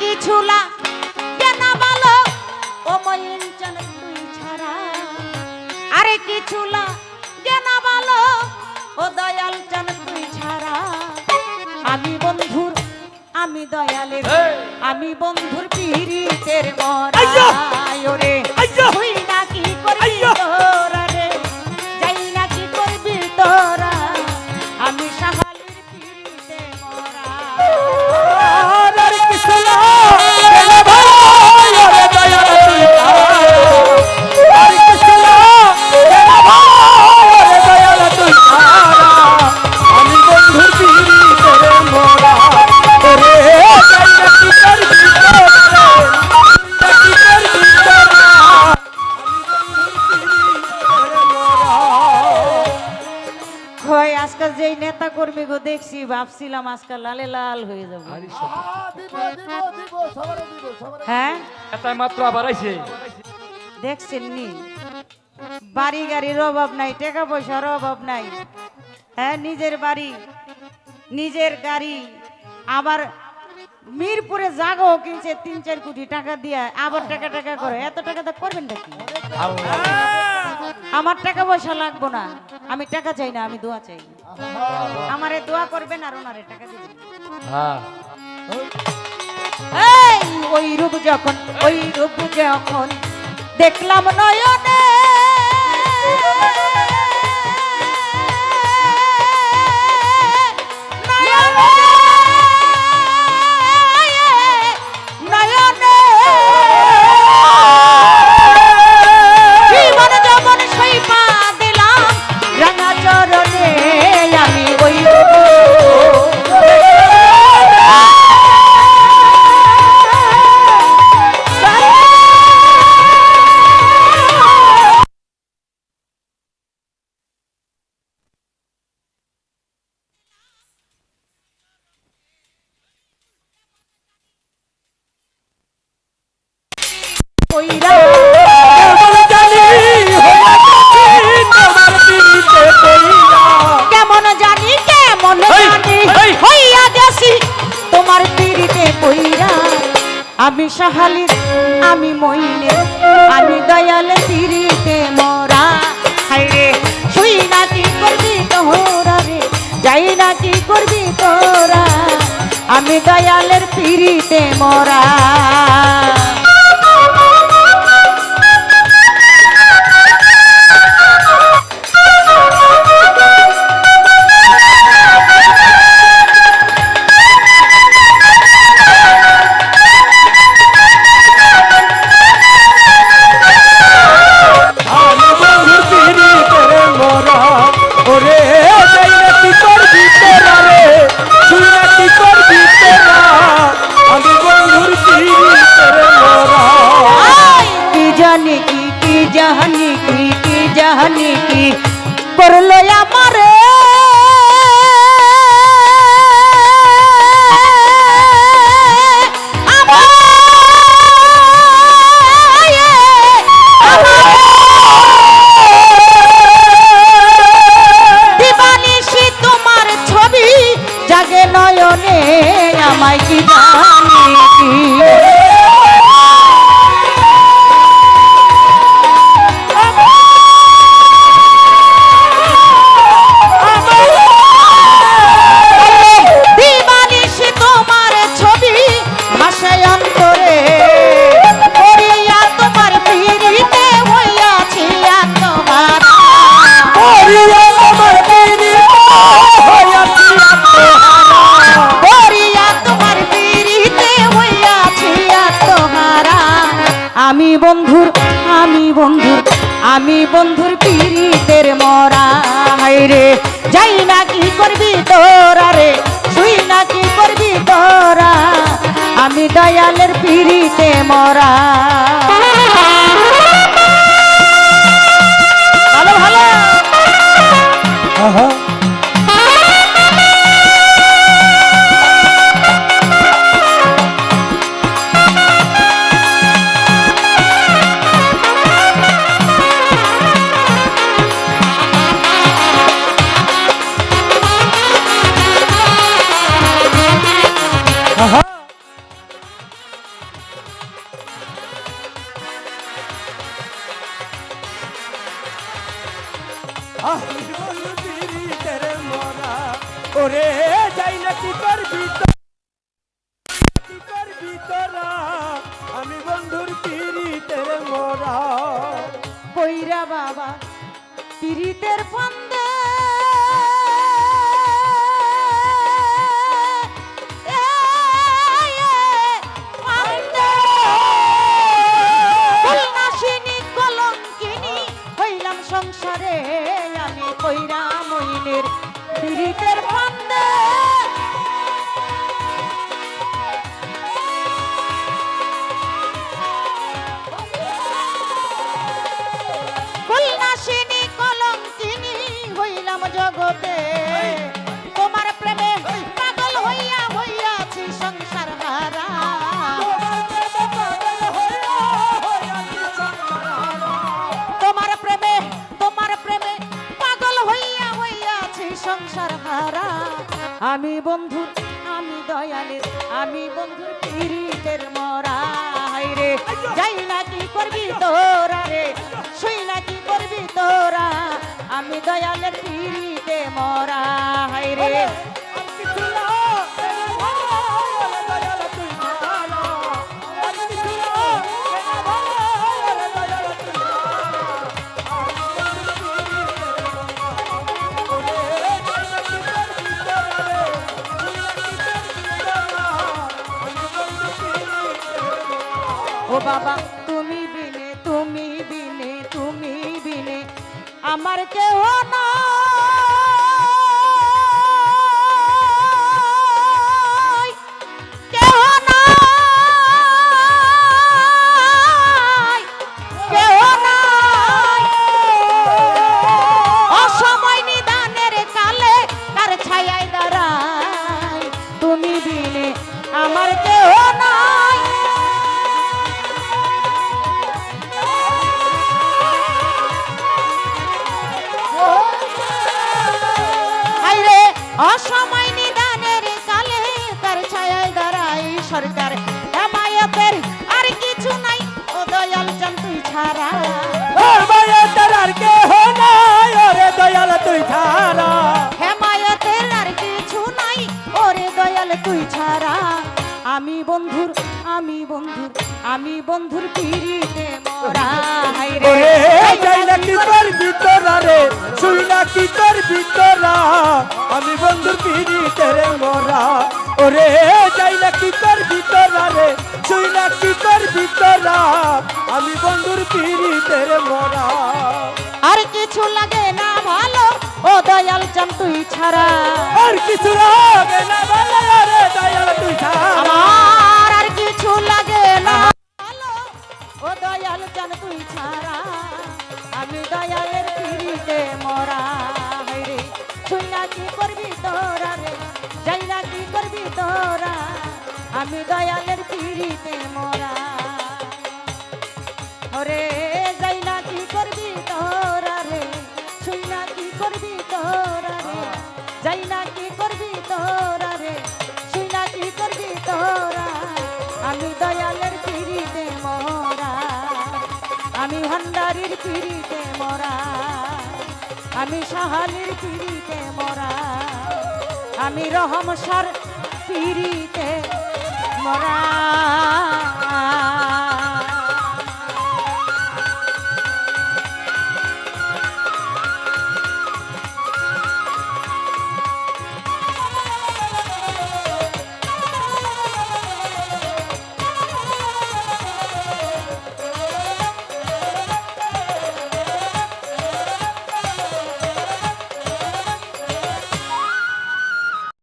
কিছু লা কেন বলো? ও ময়ূর চান তুই ছাড়া। আরে কিছু লা কেন বলো? ও দয়াল চান তুই ছাড়া। আমি বন্ধুর আমি দয়ালের! আমি বন্ধুর পিরিতের ভাবছিলাম আজকাল লালে লাল হয়ে যাব। হ্যাঁ? এটাই মাত্র আবার আইছে। দেখছেন নি? বাড়ি গাড়ির অভাব নাই টাকা পয়সার অভাব নাই। হ্যাঁ নিজের বাড়ি নিজের গাড়ি আবার মিরপুরে জাগো কিনছে তিন চার কোটি টাকা দিয়ে আবার টাকা টাকা করে। এত টাকা তো করবেন নাকি? আমার টাকা পয়সা লাগবো না। আমি টাকা চাই না আমি দোয়া চাই। আমারে দোয়া করবেন আর ওনারে টাকা দিবেন। হ্যাঁ। এই ওই রূপ যখন ওই রূপ যখন দেখলাম নয়নে। কইরা কেমন জানি তোমার কইরা কেমন জানি কেমন জানি হইয়া গেছি তোমার কইরা আমি সাহালির আমি মইনে আমি দয়ালে পিড়িতে মরা। হাইরে শুই না কি করবি তোরা রে? যাই না কি করবি তোরা? আমি দয়ালের পিড়িতে মরা। জানি বন্ধুর পিড়িতের মরা রে। যাই না কি করবি তোরা রে, শুই না কি করবি তোরা। আমি দয়ালের পিড়িতে মরা। ভালো ভালো। মরা ওরে যাই না কি করবি কি করবি তোরা আমি বন্ধুর পিড়িতের মরা। কইরা বাবা, পিড়িতের ফন্দে সংসার হারা। আমি বন্ধু, আমি দয়ালের, আমি বন্ধু পীড়িতের মরা। রে, যাই না কি করবি তোরা রে? শুই না কি করবি তোরা? আমি দয়ালের পীড়িতে মরা। রে ও বাবা তুমি বিনে তুমি বিনে তুমি বিনে। আমার কেউ নাই অসময় নিদানের কালে তার ছায়ায় দাঁড়াই সরকার। হেমায়তের আর কিছু নাই ও দয়াল চান তুই ছাড়া। দয়াল তুই ছাড়া। হেমায়তের আর কিছু নাই ওরে দয়াল তুই ছাড়া। আমি বন্ধুর আমি বন্ধুর আমি বন্ধুর পিড়িতে মরা হাইরে ওরে যাই না কি তোরা রে? শুই না কি তোরা আমি বন্ধুর পিড়িতে রে মরা। ওরে যাই না কি তোরা রে? শুই না কি তোরা আমি বন্ধুর পিড়িতে রে মরা। আর কিছু লাগে না ভালো ও দয়াল চান তুই ছাড়া। আর কিছু লাগে না ভালো রে দয়াল তুই ছাড়া। পিড়িতে মরা। আমি সাহালির পিড়িতে মরা। আমি রহমসার পিড়িতে মরা।